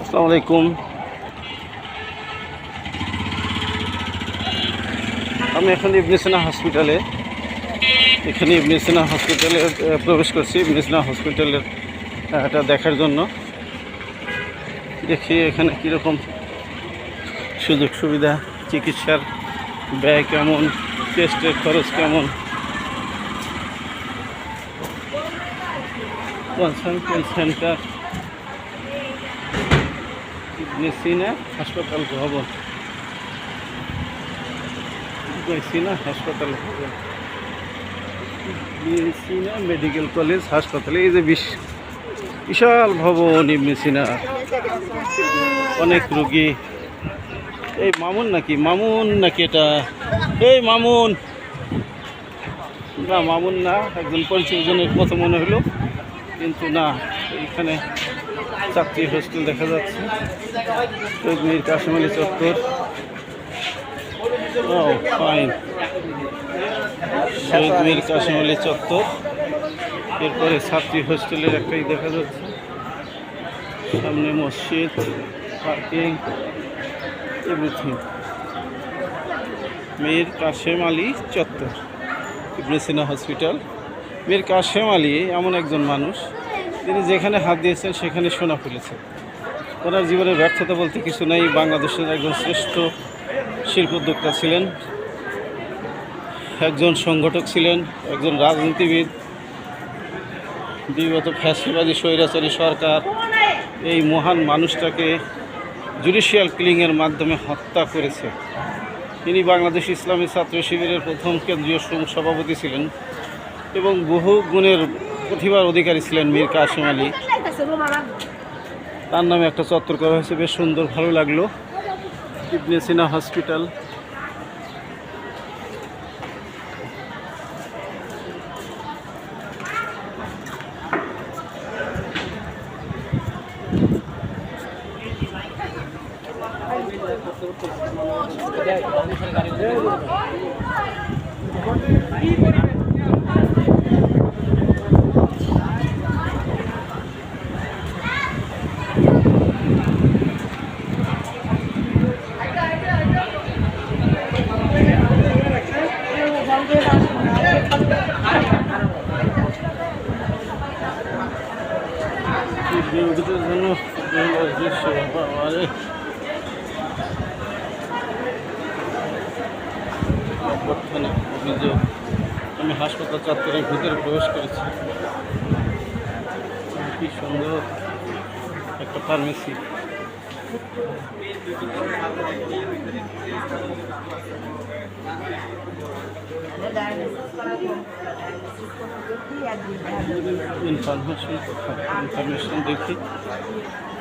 আসসালামু আলাইকুম। আমি এখন ইবনে সিনা হসপিটালে। এখানে ইবনে সিনা হসপিটালে প্রবেশ করছি। ইবনে সিনা হসপিটালের এটা দেখার জন্য। দেখি এখানে কীরকম সুযোগ সুবিধা চিকিৎসার ব্যয় কেমন টেস্টের খরচ কেমন। কনসালটেন্ট সেন্টার সিনা হাসপাতাল ভবন। সিনা হাসপাতাল ভবন। সিনা মেডিকেল কলেজ হাসপাতাল, এই যে বিশ- বিশাল ভবন ইবনে সিনা অনেক রুগী। এই মামুন নাকি? মামুন নাকি এটা? এই মামুন। না মামুন না, একজন পরিচয়জনের মতো মনে হলো। কিন্তু না, এখানে চাকরি হোস্টেল দেখা যাচ্ছে। মীর কাশিম আলী চত্বর। ও ফাইন। শহীদ মীর কাশিম আলী চত্বর। এরপরে ছাত্রী হোস্টেলের একটাই দেখা যাচ্ছে। সামনে মসজিদ, পার্কিং, এভরিথিং। মীর কাশেম আলী চত্বর, ইবনে সিনা হসপিটাল। মীর কাশেম আলী এমন একজন মানুষ। তিনি যেখানে হাত দিয়েছেন, সেখানে সোনা ফেলেছেন ওনার জীবনের ব্যর্থতা বলতে কিছু নেই। বাংলাদেশের একজন শ্রেষ্ঠ শিল্প উদ্যোক্তা ছিলেন। একজন সংগঠক ছিলেন, একজন রাজনীতিবিদ। বিগত ফ্যাসিবাদী, স্বৈরাচারী সরকার। এই মহান মানুষটাকে জুডিশিয়াল কিলিংয়ের মাধ্যমে হত্যা করেছে। তিনি বাংলাদেশ ইসলামী ছাত্র শিবিরের প্রথম কেন্দ্রীয় সভাপতি ছিলেন। এবং বহু গুণের প্রতিভার অধিকারী ছিলেন মীর কাসিম আলী। তার নামে একটা চত্বর করা হয়েছে, বেশ সুন্দর, ভালো লাগল। ইবনে সিনা হসপিটাল। রোগীদের অভ্যর্থনা অভিযোগ আমি হাসপাতাল চত্বরের ভিতরে প্রবেশ করেছি। কি সুন্দর একটা ফার্মেসি ইনফরমেশন ইনফরমেশন দেখি।